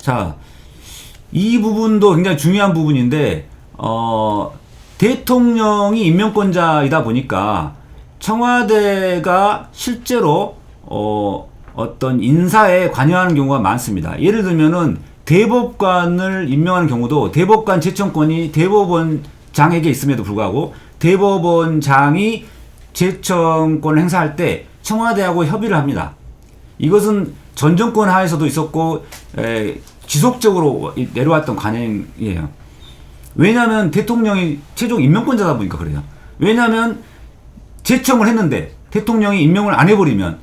자, 이 부분도 굉장히 중요한 부분인데, 어, 대통령이 임명권자이다 보니까 청와대가 실제로, 어, 어떤 인사에 관여하는 경우가 많습니다. 예를 들면은 대법관을 임명하는 경우도 대법관 제청권이 대법원장에게 있음에도 불구하고 대법원장이 제청권을 행사할 때 청와대하고 협의를 합니다. 이것은 전 정권 하에서도 있었고 에, 지속적으로 이- 내려왔던 관행이에요. 왜냐하면 대통령이 최종 임명권자다 보니까 그래요. 왜냐하면 제청을 했는데 대통령이 임명을 안 해버리면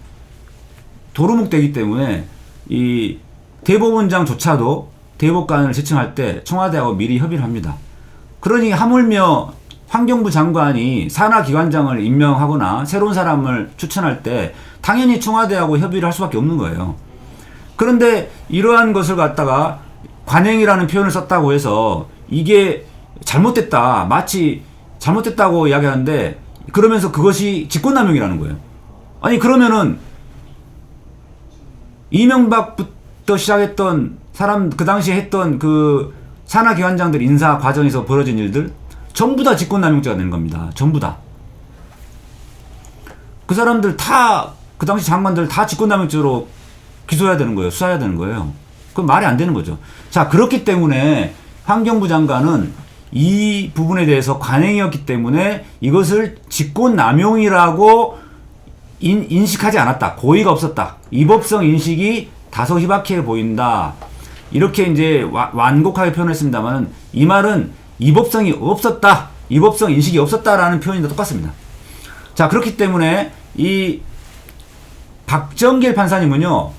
도루묵 되기 때문에 이 대법원장조차도 대법관을 제청할 때 청와대하고 미리 협의를 합니다. 그러니 하물며 환경부 장관이 산하 기관장을 임명하거나 새로운 사람을 추천할 때 당연히 청와대하고 협의를 할 수밖에 없는 거예요. 그런데 이러한 것을 갖다가 관행이라는 표현을 썼다고 해서 이게 잘못됐다. 마치 잘못됐다고 이야기하는데 그러면서 그것이 직권남용이라는 거예요. 아니 그러면은 이명박부터 시작했던 사람 그 당시에 했던 그 산하 기관장들 인사 과정에서 벌어진 일들 전부 다 직권남용죄가 되는 겁니다. 전부 다. 그 사람들 다 그 당시 장관들 다 직권남용죄로 기소해야 되는 거예요. 수사해야 되는 거예요. 그건 말이 안 되는 거죠. 자, 그렇기 때문에 환경부 장관은 이 부분에 대해서 관행이었기 때문에 이것을 직권남용이라고 인, 인식하지 않았다. 고의가 없었다. 위법성 인식이 다소 희박해 보인다. 이렇게 이제 와- 완곡하게 표현했습니다만 이 말은 위법성이 없었다. 위법성 인식이 없었다라는 표현이 똑같습니다. 자, 그렇기 때문에 이 박정길 판사님은요,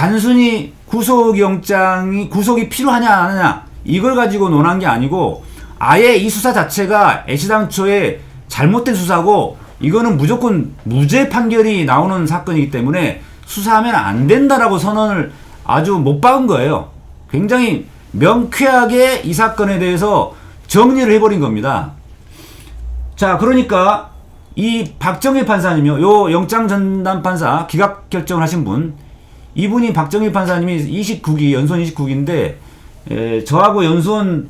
단순히 구속영장이, 구속이 필요하냐, 안 하냐, 이걸 가지고 논한 게 아니고, 아예 이 수사 자체가 애시당초에 잘못된 수사고, 이거는 무조건 무죄 판결이 나오는 사건이기 때문에 수사하면 안 된다라고 선언을 아주 못 박은 거예요. 굉장히 명쾌하게 이 사건에 대해서 정리를 해버린 겁니다. 자, 그러니까 이 박정희 판사님이요. 요 영장 전담 판사 기각 결정을 하신 분. 이분이 박정희 판사님이 29기 연수원 29기인데 에, 저하고 연수원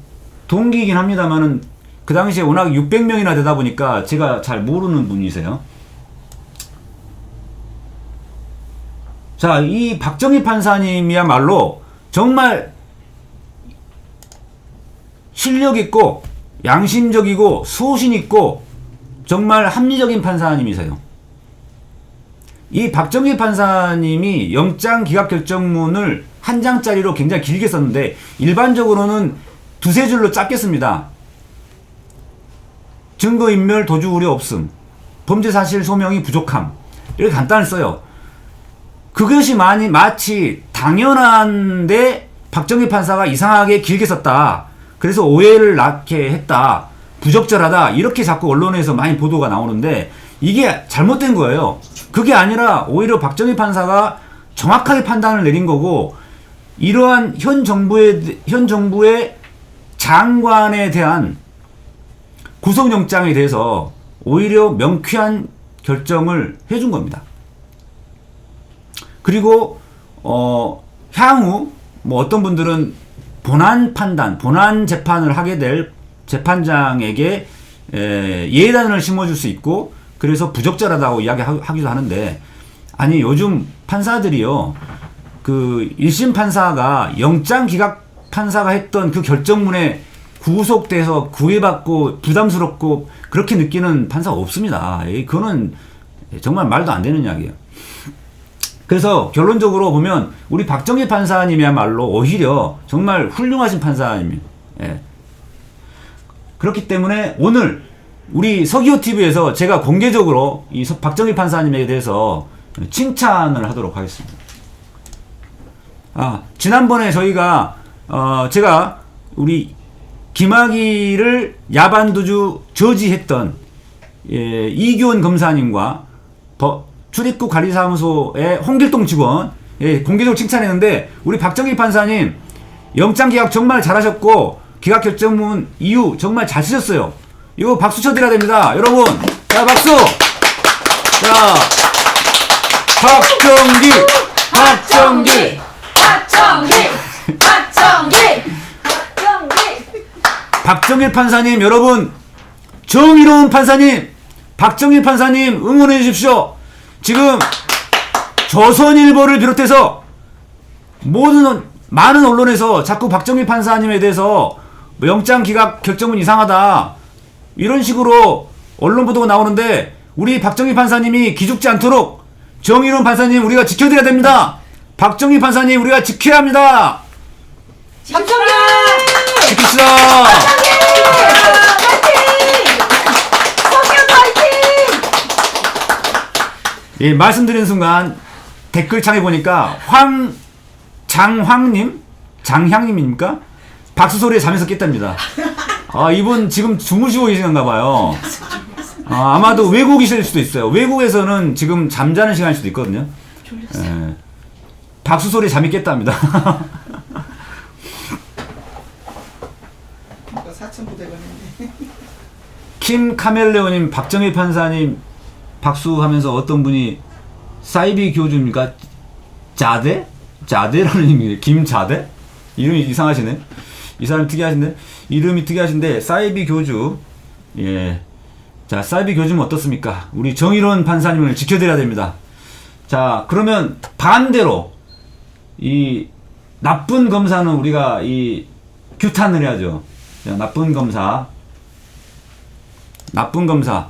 동기이긴 합니다만은 그 당시에 워낙 600명이나 되다 보니까 제가 잘 모르는 분이세요. 자, 이 박정희 판사님이야말로 정말 실력 있고 양심적이고 소신 있고 정말 합리적인 판사님이세요. 이 박정희 판사님이 영장 기각 결정문을 한 장짜리로 굉장히 길게 썼는데 일반적으로는 두세 줄로 짧게 씁니다. 증거 인멸 도주 우려 없음. 범죄 사실 소명이 부족함. 이렇게 간단히 써요. 그것이 많이 마치 당연한데 박정희 판사가 이상하게 길게 썼다. 그래서 오해를 낳게 했다. 부적절하다. 이렇게 자꾸 언론에서 많이 보도가 나오는데 이게 잘못된 거예요. 그게 아니라 오히려 박정희 판사가 정확하게 판단을 내린 거고 이러한 현 정부의 현 정부의 장관에 대한 구속영장에 대해서 오히려 명쾌한 결정을 해준 겁니다. 그리고 어 향후 뭐 어떤 분들은 본안 판단, 본안 재판을 하게 될 재판장에게 에, 예단을 심어줄 수 있고 그래서 부적절하다고 이야기하기도 하는데 아니 요즘 판사들이요 그 1심 판사가 영장 기각 판사가 했던 그 결정문에 구속돼서 구애받고 부담스럽고 그렇게 느끼는 판사가 없습니다. 에이, 그거는 정말 말도 안 되는 이야기예요. 그래서 결론적으로 보면 우리 박정희 판사님이야말로 오히려 정말 훌륭하신 판사님이에요. 예. 그렇기 때문에 오늘 우리 서기호 TV에서 제가 공개적으로 이 서- 박정희 판사님에 대해서 칭찬을 하도록 하겠습니다. 아, 지난번에 저희가 어, 제가 우리 김학의를 야반도주 저지했던 예, 이규원 검사님과 버- 출입국 관리사무소의 홍길동 직원 예, 공개적으로 칭찬했는데 우리 박정희 판사님 영장 기각 정말 잘하셨고 기각 결정문 이후 정말 잘 쓰셨어요. 이거 박수 쳐드려야 됩니다, 여러분. 자 박수. 자 박정기, 박정기. 박정희! 박정희! 박정일 판사님 여러분 정의로운 판사님 박정일 판사님 응원해 주십시오. 지금 조선일보를 비롯해서 모든 많은 언론에서 자꾸 박정일 판사님에 대해서 뭐 영장 기각 결정은 이상하다 이런 식으로 언론 보도가 나오는데 우리 박정희 판사님이 기죽지 않도록 정의로운 판사님 우리가 지켜드려야 됩니다. 박정희 판사님 우리가 지켜야 합니다. 박정희! 지킵시다. 예, 말씀드리는 순간 댓글창에 보니까 황 장황님 장향님입니까? 박수 소리에 잠에서 깼답니다. 아 이분 지금 주무시고 계시는가 봐요. 아, 아마도 외국이실 수도 있어요. 외국에서는 지금 잠자는 시간일 수도 있거든요. 예. 박수 소리에 잠이 깼답니다. 아까 4,900원 인데 킴 카멜레오님, 박정희 판사님 박수하면서 어떤 분이 사이비 교주입니까? 자대? 자대라는 이름이 김자대? 이름이 이상하시네. 이 사람 특이하신데 이름이 특이하신데 사이비 교주. 예. 자, 사이비 교주는 어떻습니까? 우리 정의로운 판사님을 지켜드려야 됩니다. 자, 그러면 반대로 이 나쁜 검사는 우리가 이 규탄을 해야죠. 자, 나쁜 검사. 나쁜 검사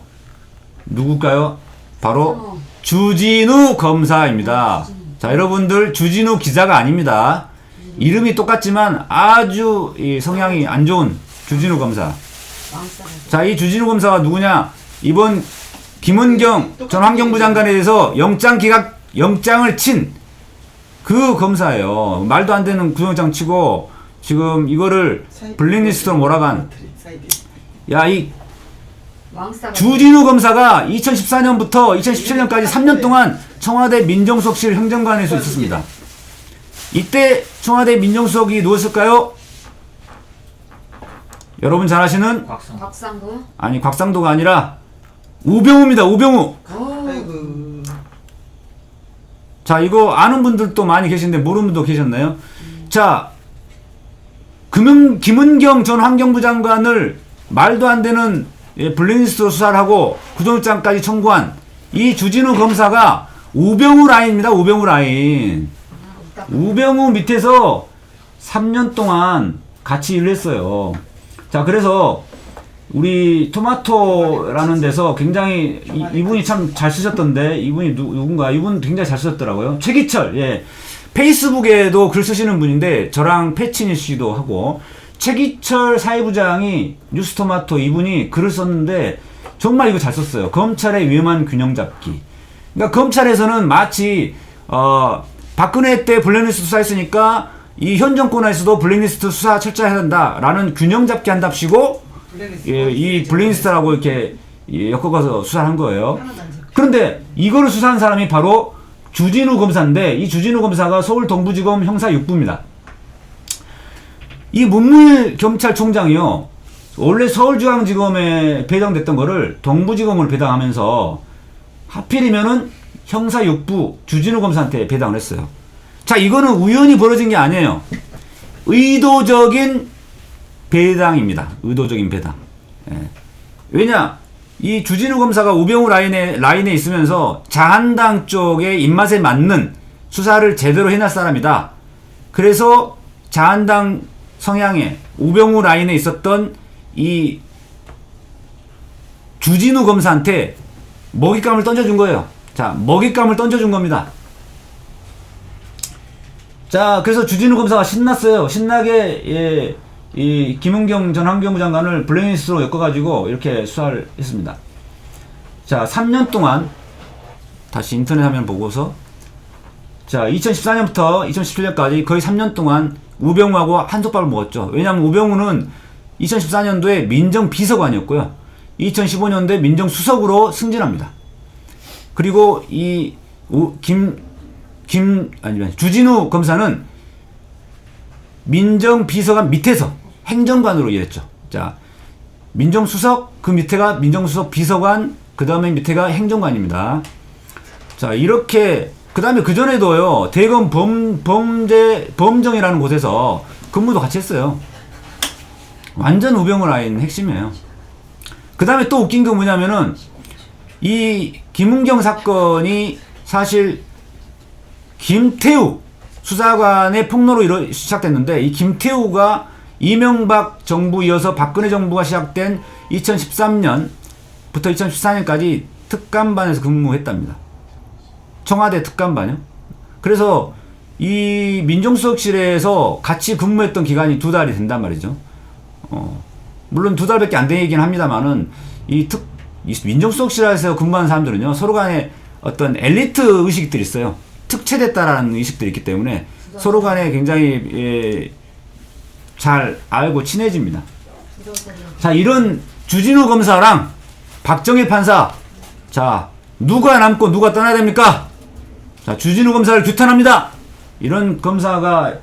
누굴까요? 바로 주진우 검사입니다. 자, 여러분들 주진우 기자가 아닙니다. 이름이 똑같지만 아주 이 성향이 안 좋은 주진우 검사. 자, 이 주진우 검사가 누구냐? 이번 김은경 전 환경부 장관에 대해서 영장 기각 영장을 친 그 검사예요. 말도 안 되는 구형장 치고 지금 이거를 블랙리스트로 몰아간 야, 이 주진우 검사가 2014년부터 2017년까지 3년 동안 청와대 민정수석실 행정관에서 있었습니다. 이때 청와대 민정수석이 누웠을까요? 여러분 잘 아시는 박상구 아니 곽상도가 아니라 우병우입니다. 우병우. 오 아이고 자 이거 아는 분들도 많이 계신데 모르는 분도 계셨나요? 자 금융 김은경 전 환경부 장관을 말도 안 되는 예, 블랙리스트로 수사를 하고 구속장까지 청구한 이 주진우 검사가 우병우 라인입니다. 우병우 라인. 우병우 밑에서 3년 동안 같이 일을 했어요. 자, 그래서 우리 토마토라는 데서 굉장히 이, 분이 참 잘 쓰셨던데 이분이 누, 누군가 이분 굉장히 잘 쓰셨더라고요. 최기철 예 페이스북에도 글 쓰시는 분인데 저랑 패치니 씨도 하고 최기철 사회부장이 뉴스토마토 이분이 글을 썼는데 정말 이거 잘 썼어요. 검찰의 위험한 균형 잡기. 그러니까 검찰에서는 마치 어 박근혜 때 블랙리스트 수사했으니까 이 현 정권에서도 블랙리스트 수사 철저해야 한다라는 균형 잡기 한답시고 블랙리스트 예, 이 블랙리스트라고 이렇게 예, 엮어가서 수사를 한 거예요. 그런데 이거를 수사한 사람이 바로 주진우 검사인데 이 주진우 검사가 서울 동부지검 형사 6부입니다. 이 문무일 경찰총장이요. 원래 서울중앙지검에 배당됐던 거를 동부지검으로 배당하면서 하필이면은 형사 6부 주진우 검사한테 배당을 했어요. 자, 이거는 우연히 벌어진 게 아니에요. 의도적인 배당입니다. 의도적인 배당. 예. 왜냐? 이 주진우 검사가 우병우 라인에, 라인에 있으면서 자한당 쪽의 입맛에 맞는 수사를 제대로 해낼 사람이다. 그래서 자한당 성향에 우병우 라인에 있었던 이 주진우 검사한테 먹잇감을 던져준 거예요. 자, 먹잇감을 던져준 겁니다. 자, 그래서 주진우 검사가 신났어요. 신나게, 예, 이, 김은경 전 환경부 장관을 블랙리스트로 엮어가지고 이렇게 수사를 했습니다. 자, 3년 동안, 다시 인터넷 화면 보고서, 자, 2014년부터 2017년까지 거의 3년 동안 우병우하고 한솥밥을 먹었죠. 왜냐하면 우병우는 2014년도에 민정 비서관이었고요. 2015년도에 민정 수석으로 승진합니다. 그리고 이, 우- 김, 김, 아니, 주진우 검사는 민정 비서관 밑에서 행정관으로 일했죠. 자, 민정수석, 그 밑에가 민정수석 비서관, 그 다음에 밑에가 행정관입니다. 자, 이렇게, 그 다음에 그 전에도요, 대검 범, 범죄, 범정이라는 곳에서 근무도 같이 했어요. 완전 우병우 라인 핵심이에요. 그 다음에 또 웃긴 게 뭐냐면은 이 김은경 사건이 사실 김태우 수사관의 폭로로 이뤄 시작됐는데 이 김태우가 이명박 정부 이어서 박근혜 정부가 시작된 2013년부터 2014년까지 특감반에서 근무했답니다. 청와대 특감반이요. 그래서 이 민정수석실에서 같이 근무했던 기간이 두 달이 된단 말이죠. 어, 물론 두 달밖에 안 되긴 합니다만은 이 특, 이 민정수석 실에서 근무하는 사람들은요 서로 간에 어떤 엘리트 의식들이 있어요. 특채됐다라는 의식들이 있기 때문에 서로 간에 굉장히 예, 잘 알고 친해집니다. 자 이런 주진우 검사랑 박정희 판사 자 누가 남고 누가 떠나야 됩니까? 자 주진우 검사를 규탄합니다. 이런 검사가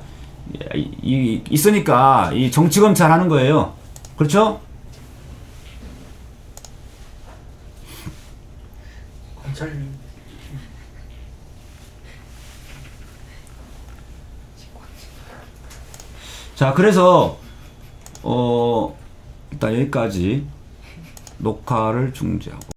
이- 이- 있으니까 이 정치 검찰 하는 거예요. 그렇죠? 검찰 자 그래서 어 일단 여기까지 녹화를 중지하고.